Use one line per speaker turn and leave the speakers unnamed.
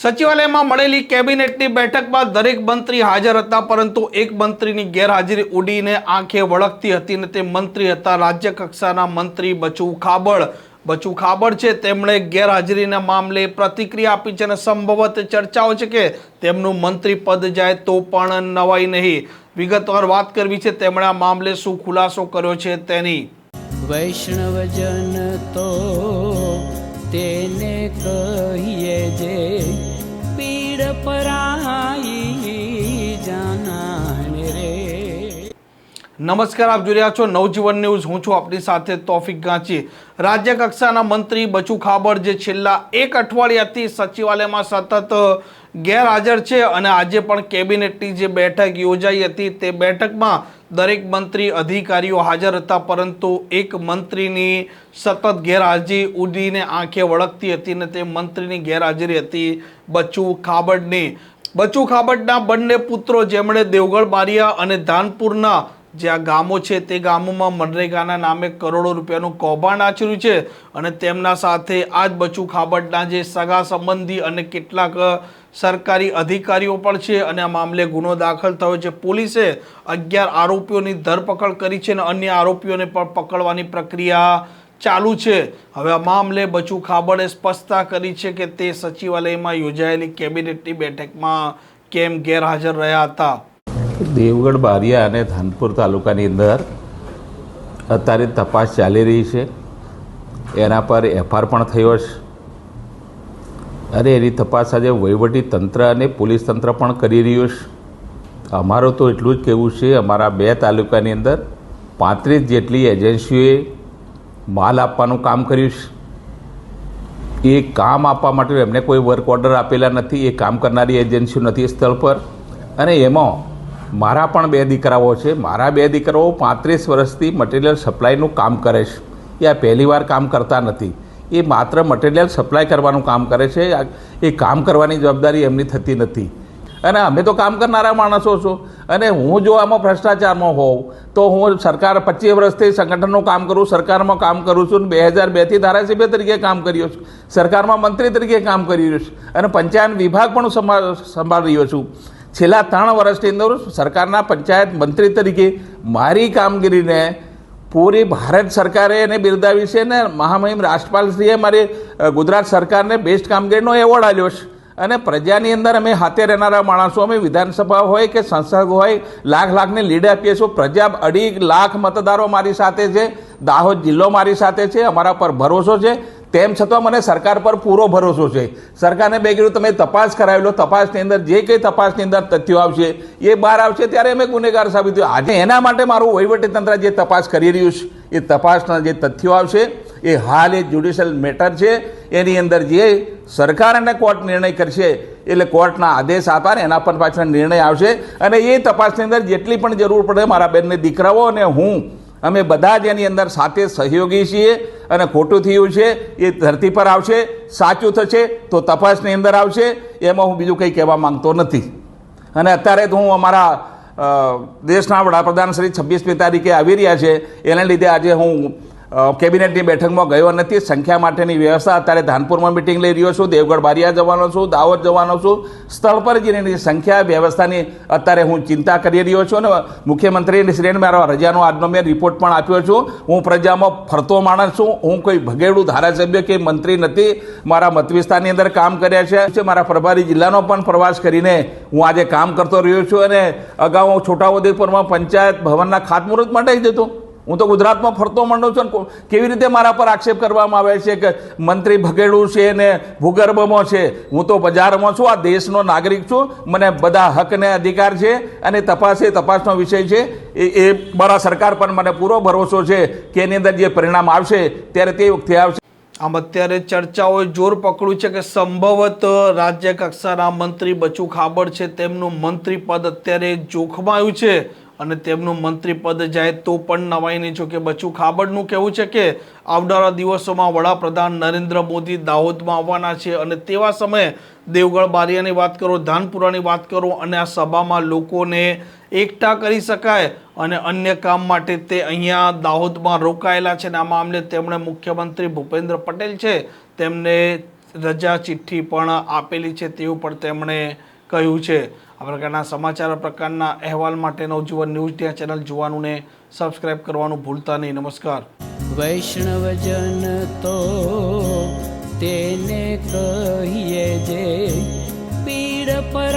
સચિવાલયમાં મળેલી કેબિનેટની બેઠકમાં દરેક મંત્રી હાજર હતા, પરંતુ એક મંત્રીની ગેરહાજરી ઉડીને આંખે વળગતી હતી ને તે મંત્રી હતા. રાજ્ય કક્ષાના મંત્રી બચુ ખાબડ. બચુ ખાબડ છે, તેમણે ગેરહાજરીના મામલે પ્રતિક્રિયા આપી છે અને સંભવત ચર્ચાઓ છે કે તેમનું મંત્રી પદ જાય તો પણ નવાઈ નહીં. વિગતવાર વાત કરવી છે, તેમણે આ મામલે શું ખુલાસો કર્યો છે તેની.
વૈષ્ણવજન તો તેને કહીએ જે પીડ પરાઈ જાનાને રે.
નમસ્કાર, આપ જોઈ રહ્યા છો નવજીવન ન્યૂઝ. હું છું આપની સાથે તોફિક ગાંચી. રાજ્ય કક્ષાના મંત્રી બચુ ખાબડ, જે છેલ્લા એક અઠવાડિયાથી સચિવાલયમાં સતત ગેરહાજર છે અને આજે પણ કેબિનેટની જે બેઠક યોજાઈ હતી તે બેઠકમાં દરેક મંત્રી અધિકારીઓ હાજર હતા, પરંતુ એક મંત્રીની સતત ગેરહાજરી ઉડીને આંખે વળગતી હતી ને તે મંત્રીની ગેરહાજરી હતી બચુ ખાબડની. બચુ ખાબડના બંને પુત્રો જેમણે દેવગઢ, બારિયા અને ધાનપુરના જે આ ગામો છે તે ગામોમાં મનરેગાના નામે કરોડો રૂપિયાનું કૌભાંડ આચર્યું છે અને તેમના સાથે આ જ બચુ ખાબડના જે સગા સંબંધી અને કેટલાક સરકારી અધિકારીઓ પણ છે અને આ મામલે ગુનો દાખલ થયો છે. પોલીસે અગિયાર આરોપીઓની ધરપકડ કરી છે અને અન્ય આરોપીઓને પણ પકડવાની પ્રક્રિયા ચાલુ છે. હવે આ મામલે બચુ ખાબડે સ્પષ્ટતા કરી છે કે તે સચિવાલયમાં યોજાયેલી કેબિનેટની બેઠકમાં કેમ ગેરહાજર રહ્યા હતા?
દેવગઢ બારિયા અને ધાનપુર તાલુકાની અંદર અત્યારે તપાસ ચાલી રહી છે. એના પર એફઆર પણ થયો છે. અને એની તપાસ આજે વહીવટી તંત્ર અને પોલીસ તંત્ર પણ કરી રહ્યું છે. અમારું તો એટલું જ કહેવું છે, અમારા બે તાલુકાની અંદર પાંત્રીસ જેટલી એજન્સીઓએ માલ આપવાનું કામ કર્યું છે. એ કામ આપવા માટે એમને કોઈ વર્ક ઓર્ડર આપેલા નથી, એ કામ કરનારી એજન્સીઓ નથી સ્થળ પર. અને એમાં મારા પણ બે દીકરાઓ છે, મારા બે દીકરાઓ પાંત્રીસ વર્ષથી મટીરિયલ સપ્લાયનું કામ કરે છે. એ આ પહેલી કામ કરતા નથી. એ માત્ર મટીરિયલ સપ્લાય કરવાનું કામ કરે છે. એ કામ કરવાની જવાબદારી એમની થતી નથી. અને અમે તો કામ કરનારા માણસો છો. અને હું જો આમાં ભ્રષ્ટાચારમાં હોઉં, તો હું સરકાર પચીસ વર્ષથી સંગઠનનું કામ કરું, સરકારમાં કામ કરું છું બે હજાર બેથી ધારાસભ્ય તરીકે કામ કર્યો છું. સરકારમાં મંત્રી તરીકે કામ કરી રહ્યો છું. અને પંચાયત વિભાગ પણ સંભાળ, સંભાળી રહ્યો છું. છેલ્લા ત્રણ વર્ષની અંદર સરકારના પંચાયત મંત્રી તરીકે મારી કામગીરીને પૂરી ભારત સરકારે એને બિરદાવી છે ને મહામહિમ રાષ્ટ્રપાલશ્રીએ મારી ગુજરાત સરકારને બેસ્ટ કામગીરીનો એવોર્ડ આપ્યો છે. અને પ્રજાની અંદર અમે હાથે રહેનારા માણસો, અમે વિધાનસભા હોય કે સંસદ હોય, લાખ લાખને લીડ આપીએ છીએ. પ્રજા અઢી લાખ મતદારો મારી સાથે છે. દાહોદ જિલ્લો મારી સાથે છે. અમારા પર ભરોસો છે. તેમ છતાં મને સરકાર પર પૂરો ભરોસો છે. સરકારને બે કીધું, તમે તપાસ કરાવી લો, તપાસની અંદર જે કંઈ તપાસની અંદર તથ્યો આવશે, એ બહાર આવશે. ત્યારે અમે ગુનેગાર સાબિત થયું આજે એના માટે મારું વહીવટીતંત્ર જે તપાસ કરી રહ્યું છે, એ તપાસના જે તથ્યો આવશે, એ હાલ એ જ્યુડિશિયલ મેટર છે. એની અંદર જે સરકાર અને કોર્ટ નિર્ણય કરશે, એટલે કોર્ટના આદેશ આપા ને એના પર પાછળ નિર્ણય આવશે. અને એ તપાસની અંદર જેટલી પણ જરૂર પડે મારા બેનને દીકરાઓ અને હું, અમે બધા જ એની અંદર સાથે સહયોગી છીએ. અને ખોટું થયું છે, એ ધરતી પર આવશે, સાચું થશે, તો તપાસની અંદર આવશે, એમાં હું બીજું કંઈ કહેવા માંગતો નથી. અને અત્યારે તો હું અમારા દેશના વડાપ્રધાન શ્રી છવ્વીસમી તારીખે આવી રહ્યા છે, એને લીધે આજે હું કેબિનેટની બેઠકમાં ગયો નથી. સંખ્યા માટેની વ્યવસ્થા અત્યારે ધાનપુરમાં મિટિંગ લઈ રહ્યો છું. દેવગઢ બારિયા જવાનો છું, દાહોદ જવાનો છું. સ્થળ પર જઈને સંખ્યા વ્યવસ્થાની અત્યારે હું ચિંતા કરી રહ્યો છું અને મુખ્યમંત્રીની શ્રેણી મારા રજાનો આજનો મેં રિપોર્ટ પણ આપ્યો છું. હું પ્રજામાં ફરતો માણસ છું. હું કોઈ ભગેડું ધારાસભ્ય કે મંત્રી નથી. મારા મત વિસ્તારની અંદર કામ કર્યા છે. મારા પ્રભારી જિલ્લાનો પણ પ્રવાસ કરીને હું આજે કામ કરતો રહ્યો છું અને અગાઉ છોટાઉદેપુરમાં પંચાયત ભવનના ખાતમુહૂર્ત માટે જતો હું તો ગુજરાતમાં ફરતો માંડું છું કેવી રીતે મારા પર આક્ષેપ કરવામાં આવે છે કે મંત્રી ભગેડું છે ને ભૂગર્ભમાં છે? હું તો બજારમાં છું, આ દેશનો નાગરિક છું. મને બધા હકને અધિકાર છે અને તપાસ એ તપાસનો વિષય છે. એ એ મારા સરકાર પર મને પૂરો ભરોસો છે કે એની અંદર જે પરિણામ આવશે ત્યારે તે વખતે આવશે.
આમ અત્યારે ચર્ચાઓએ જોર પકડ્યું છે કે સંભવત રાજ્ય કક્ષાના મંત્રી બચુ ખાબડ છે. તેમનું મંત્રી પદ અત્યારે જોખમાયું છે. અને તેમનું મંત્રી પદ જાય તો પણ નવાઈ નહીં જો કે બચુ ખાબડનું કહેવું છે કે આવનારા દિવસોમાં વડાપ્રધાન નરેન્દ્ર મોદી દાહોદમાં આવવાના છે અને તેવા સમયે દેવગઢ બારિયાની વાત કરો, ધાનપુરાની વાત કરો અને આ સભામાં લોકોને એકઠા કરી શકાય અને અન્ય કામ માટે તે અહીંયા દાહોદમાં રોકાયેલા છે અને આ મામલે તેમણે મુખ્યમંત્રી ભૂપેન્દ્ર પટેલ છે તેમને રજા ચિઠ્ઠી પણ આપેલી છે તેવું પણ તેમણે કહ્યું છે. આ પ્રકારના સમાચાર પ્રકારના અહેવાલ માટે નવજીવન ન્યૂઝ ત્યાં ચેનલ જોવાનું ને સબસ્ક્રાઇબ કરવાનું ભૂલતા નહીં. નમસ્કાર.
વૈષ્ણવજન તો તેને કહીએ જે પીડ પર